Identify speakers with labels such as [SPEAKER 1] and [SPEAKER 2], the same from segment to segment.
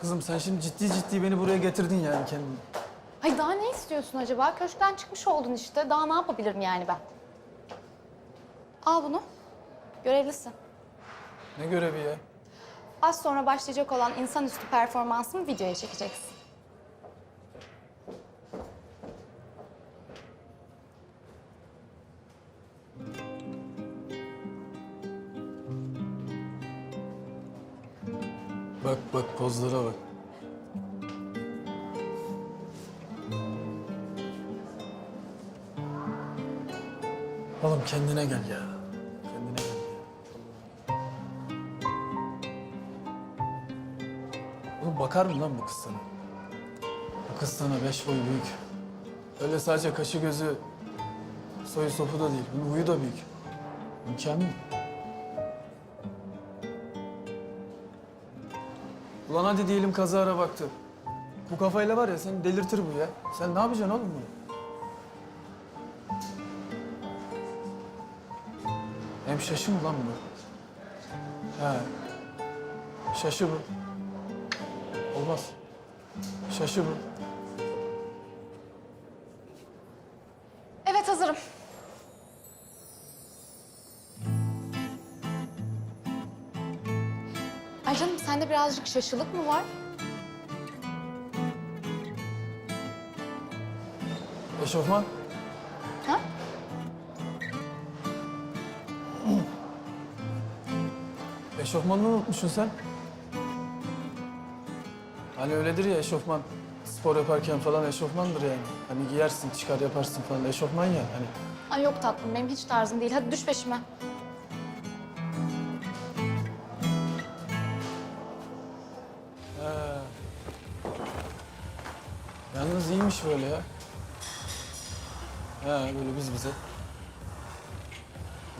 [SPEAKER 1] Kızım sen şimdi ciddi ciddi beni buraya getirdin yani kendini.
[SPEAKER 2] Hay daha ne istiyorsun acaba? Köşkten çıkmış oldun işte. Daha ne yapabilirim yani ben? Al bunu. Görevlisin.
[SPEAKER 1] Ne görevi ya?
[SPEAKER 2] Az sonra başlayacak olan insanüstü performansımı videoya çekeceksin.
[SPEAKER 1] Bak bak pozlara bak. Oğlum kendine gel ya. Kendine gel ya. Oğlum bakar mı lan bu kız sana? Bu kız sana beş boy büyük. Öyle sadece kaşı gözü, soyu sopu da değil. Bunun huyu da büyük. Mükemmel. Ulan hadi diyelim kazara baktı. Bu kafayla var ya seni delirtir bu ya. Sen ne yapacaksın oğlum bunu? Hem şaşı mı lan bu? He. Şaşı bu. Olmaz. Şaşı bu.
[SPEAKER 2] Ay canım sende birazcık şaşılık mı var?
[SPEAKER 1] Eşofman.
[SPEAKER 2] Ha?
[SPEAKER 1] Eşofmanını unutmuşsun sen. Hani öyledir ya eşofman. Spor yaparken falan eşofmandır yani. Hani giyersin, çıkar yaparsın falan. Eşofman ya hani.
[SPEAKER 2] Ay yok tatlım benim hiç tarzım değil. Hadi düş peşime.
[SPEAKER 1] Yalnız iyiymiş böyle ya. He böyle biz bize.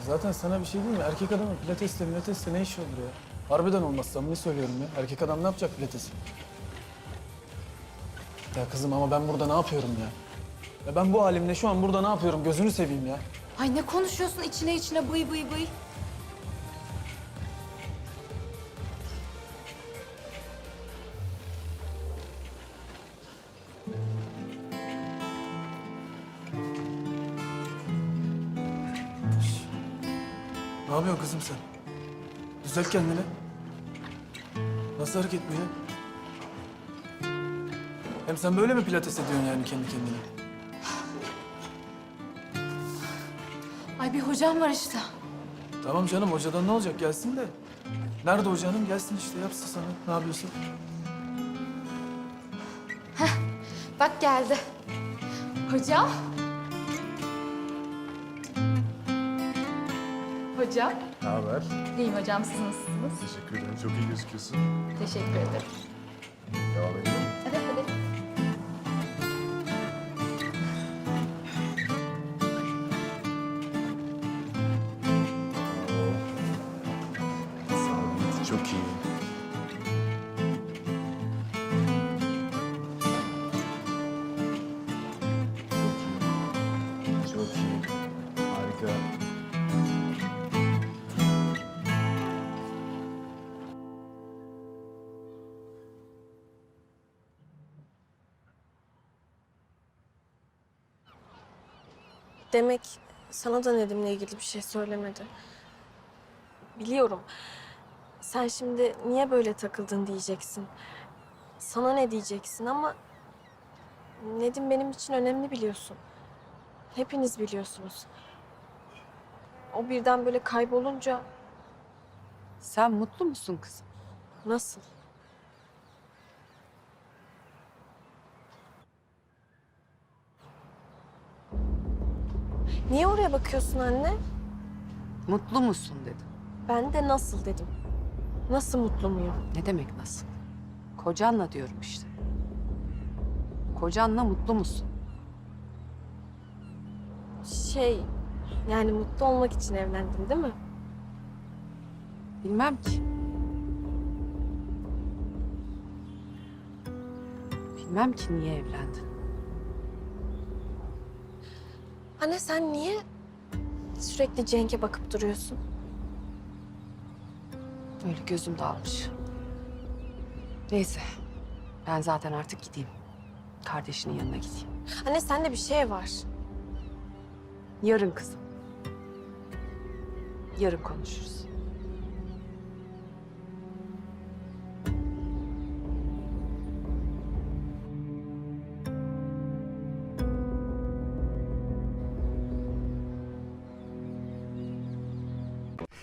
[SPEAKER 1] Zaten sana bir şey diyeyim mi? Erkek adamın pilatesle pilatesle ne işi olur ya? Harbiden olmaz samimi söylüyorum ya. Erkek adam ne yapacak pilates? Ya kızım ama ben burada ne yapıyorum ya? Ya ben bu halimle şu an burada ne yapıyorum? Gözünü seveyim ya.
[SPEAKER 2] Ay ne konuşuyorsun içine içine bıy bıy bıy.
[SPEAKER 1] Ne yapıyorsun kızım sen? Düzelt kendini. Nasıl hareket bu ya? Hem sen böyle mi pilates ediyorsun yani kendi kendine?
[SPEAKER 2] Ay bir hocam var işte.
[SPEAKER 1] Tamam canım hocadan ne olacak gelsin de. Nerede hocanım gelsin işte yapsın sana. Ne yapıyorsun?
[SPEAKER 2] Bak geldi. Hocam. Hocam.
[SPEAKER 3] Ne haber?
[SPEAKER 2] İyiyim hocam siz nasılsınız?
[SPEAKER 3] Teşekkür ederim. Çok iyi gözüküyorsun.
[SPEAKER 2] Teşekkür ederim.
[SPEAKER 3] Devam edelim.
[SPEAKER 2] Evet hadi.
[SPEAKER 3] Sabit. Çok iyi. Çok iyi. Çok iyi. Harika.
[SPEAKER 4] Demek sana da Nedim'le ilgili bir şey söylemedi. Biliyorum. Sen şimdi niye böyle takıldın diyeceksin. Sana ne diyeceksin ama Nedim benim için önemli biliyorsun. Hepiniz biliyorsunuz. O birden böyle kaybolunca
[SPEAKER 5] Sen mutlu musun kızım?
[SPEAKER 4] nasıl? Niye oraya bakıyorsun anne?
[SPEAKER 5] Mutlu musun dedim.
[SPEAKER 4] Ben de nasıl dedim. Nasıl mutlu muyum?
[SPEAKER 5] Ne demek nasıl? Kocanla diyorum işte. Kocanla mutlu musun?
[SPEAKER 4] Şey, yani mutlu olmak için evlendin değil mi?
[SPEAKER 5] Bilmem ki. Bilmem ki niye evlendin.
[SPEAKER 4] Anne sen niye sürekli Cenk'e bakıp duruyorsun?
[SPEAKER 5] Öyle gözüm dağılmış. Neyse Ben zaten artık gideyim. Kardeşinin yanına gideyim.
[SPEAKER 4] Anne sende bir şey var.
[SPEAKER 5] Yarın kızım. Yarın konuşuruz.